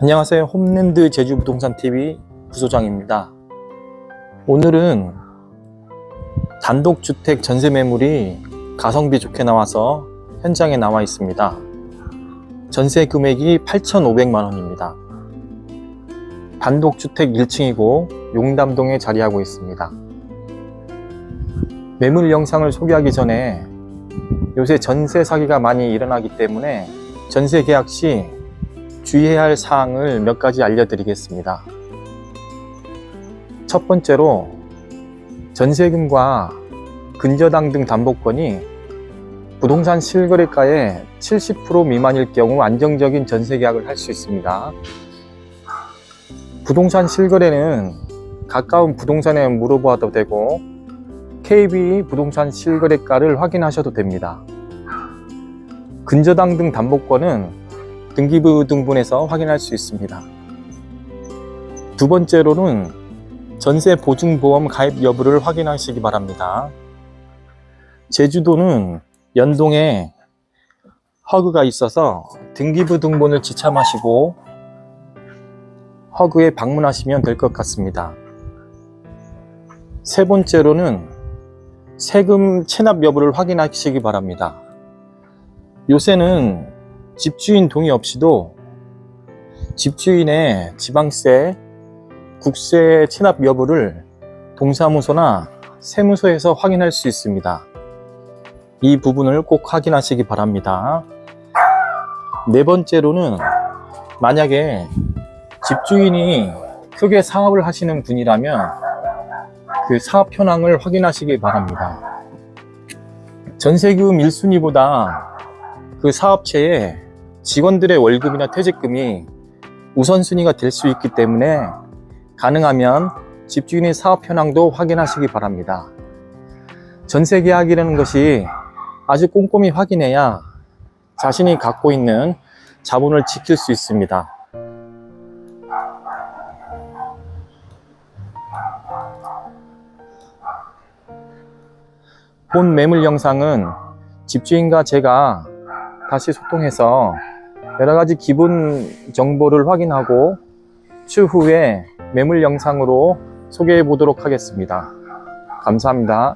안녕하세요. 홈랜드 제주부동산TV 부소장입니다. 오늘은 단독주택 전세 매물이 가성비 좋게 나와서 현장에 나와 있습니다. 전세 금액이 8,500만 원입니다. 단독주택 1층이고 용담동에 자리하고 있습니다. 매물 영상을 소개하기 전에 요새 전세 사기가 많이 일어나기 때문에 전세 계약 시 주의해야 할 사항을 몇 가지 알려드리겠습니다. 첫 번째로 전세금과 근저당 등 담보권이 부동산 실거래가의 70% 미만일 경우 안정적인 전세 계약을 할 수 있습니다. 부동산 실거래는 가까운 부동산에 물어보아도 되고 KB 부동산 실거래가를 확인하셔도 됩니다. 근저당 등 담보권은 등기부 등본에서 확인할 수 있습니다. 두 번째로는 전세 보증보험 가입 여부를 확인하시기 바랍니다. 제주도는 연동에 허그가 있어서 등기부 등본을 지참하시고 허그에 방문하시면 될 것 같습니다. 세 번째로는 세금 체납 여부를 확인하시기 바랍니다. 요새는 집주인 동의 없이도 집주인의 지방세, 국세 체납 여부를 동사무소나 세무서에서 확인할 수 있습니다. 이 부분을 꼭 확인하시기 바랍니다. 네 번째로는 만약에 집주인이 크게 사업을 하시는 분이라면 그 사업 현황을 확인하시기 바랍니다. 전세금 1순위보다 그 사업체의 직원들의 월급이나 퇴직금이 우선순위가 될 수 있기 때문에 가능하면 집주인의 사업 현황도 확인하시기 바랍니다. 전세 계약이라는 것이 아주 꼼꼼히 확인해야 자신이 갖고 있는 자본을 지킬 수 있습니다. 본 매물 영상은 집주인과 제가 다시 소통해서 여러 가지 기본 정보를 확인하고 추후에 매물 영상으로 소개해 보도록 하겠습니다. 감사합니다.